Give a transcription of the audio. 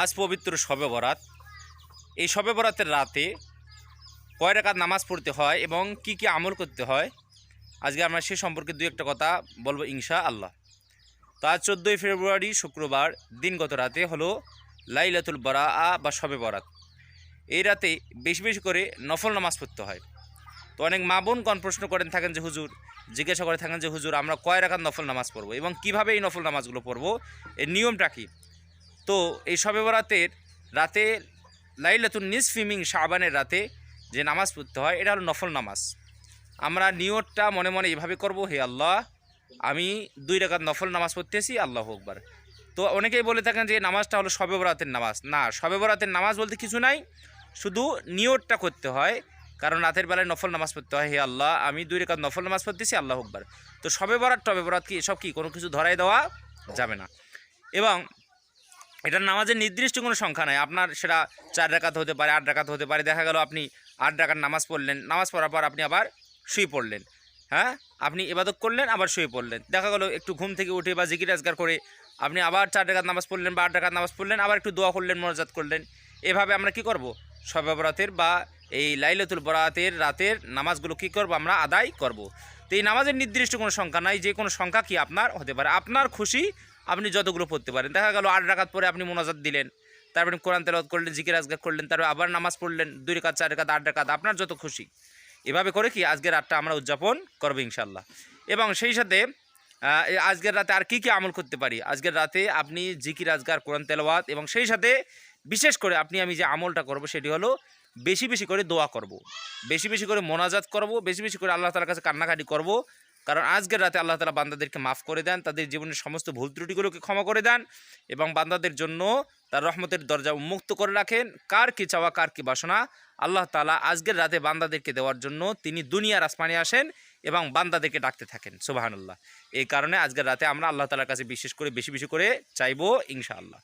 আজ পবিত্র শবে বরাত। এই শবে বরাতের রাতে কয় রাকাত নামাজ পড়তে হয় এবং কি কি আমল করতে হয়, আজকে আমরা সে সম্পর্কে দু একটা কথা বলব ইনশা আল্লাহ তো আজ চোদ্দোই ফেব্রুয়ারি শুক্রবার দিনগত রাতে হলো লাইলাতুল বরা আ বা শবে বরাত। এই রাতে বেশি বেশি করে নফল নামাজ পড়তে হয়। তো অনেক মা বোন কন প্রশ্ন করেন, থাকেন যে, হুজুর, জিজ্ঞাসা করে, থাকেন যে, হুজুর, আমরা কয় রাকাত নফল নামাজ পড়ব এবং কীভাবে এই নফল নামাজগুলো পড়ব? এর নিয়মটা কী? তো এই শবে বরাতের রাতে লাইলাতুন নিস ফিমিং শাবানের রাতে যে নামাজ পড়তে হয়, এটা হলো নফল নামাজ। আমরা নিয়তটা মনে মনে এভাবে করব, হে আল্লাহ, আমি দুই রাকাত নফল নামাজ পড়তেছি, আল্লাহ আকবার। তো অনেকেই বলে থাকেন যে নামাজটা হলো শবে বরাতের নামাজ। না শবে বরাতের নামাজ বলতে কিছু নাই, শুধু নিয়তটা করতে হয়, কারণ রাতের বেলায় নফল নামাজ পড়তে হয়, হে আল্লাহ, আমি দুই রেখাত নফল নামাজ পড়তেছি, আল্লাহ আকবার। তো শবে বরাত, টবে বরাত কি, এসব কি কোনো কিছু ধরাই দেওয়া যাবে না। এবং এটার নামাজের নির্দিষ্ট কোনো সংখ্যা নাই আপনার সেটা চার রাকাত হতে পারে, আট রাকাত হতে পারে। দেখা গেল আপনি আট রাকাত নামাজ পড়লেন, নামাজ পড়ার পর আপনি আবার শুয়ে পড়লেন হ্যাঁ? আপনি ইবাদত করলেন, আবার শুয়ে পড়লেন। দেখা গেল একটু ঘুম থেকে উঠে বা জিকির আজগার করে আপনি আবার চার রাকাত নামাজ পড়লেন বা আট রাকাত নামাজ পড়লেন, আবার একটু দোয়া করলেন, মনোজাত করলেন। এভাবে আমরা কি করব? শবে বরাতের বা এই লাইলাতুল বরাতের রাতের নামাজগুলো কি করব আমরা আদায় করব। তো এই নামাজের নির্দিষ্ট কোনো সংখ্যা নাই, যে কোনো সংখ্যা কি আপনার হতে পারে। আপনার খুশি আপনি যতগুলো পড়তে পারেন। দেখা গেল আট রাকাত পরে আপনি মোনাজাত দিলেন, তারপরে কোরআন তেলাওয়াত করলেন, জিকির আজগার করলেন, তারপরে আবার নামাজ পড়লেন, দুই রেখাত চার রেখাত আট রেখাত আপনার যত খুশি। এভাবে করে কি আজকের রাতটা আমরা উদযাপন করব ইনশাল্লাহ এবং সেই সাথে আজকের রাতে আর কি কি আমল করতে পারি? আজকের রাতে আপনি জিকির আজগার, কোরআন তেলাওয়াত এবং সেই সাথে বিশেষ করে আপনি আমি যে আমলটা করব সেটি হলো বেশি বেশি করে দোয়া করব। বেশি বেশি করে মোনাজাত করব, বেশি বেশি করে আল্লাহ তালার কাছে কান্নাকাটি করব কারণ আজকের রাতে আল্লাহ তালা বান্দাদেরকে মাফ করে দেন, তাদের জীবনের সমস্ত ভুল ত্রুটিগুলোকে ক্ষমা করে দেন এবং বান্দাদের জন্য তার রহমতের দরজা উন্মুক্ত করে রাখেন। কার কি চাওয়া, কার কি বাসনা, আল্লাহ তালা আজকের রাতে বান্দাদেরকে দেওয়ার জন্য তিনি দুনিয়ার আসমানে আসেন এবং বান্দাদেরকে ডাকতে থাকেন, সুবাহানুল্লাহ। এই কারণে আজকের রাতে আমরা আল্লাহ তালার কাছে বিশেষ করে, বেশি বেশি করে চাইব ইনশাআল্লাহ।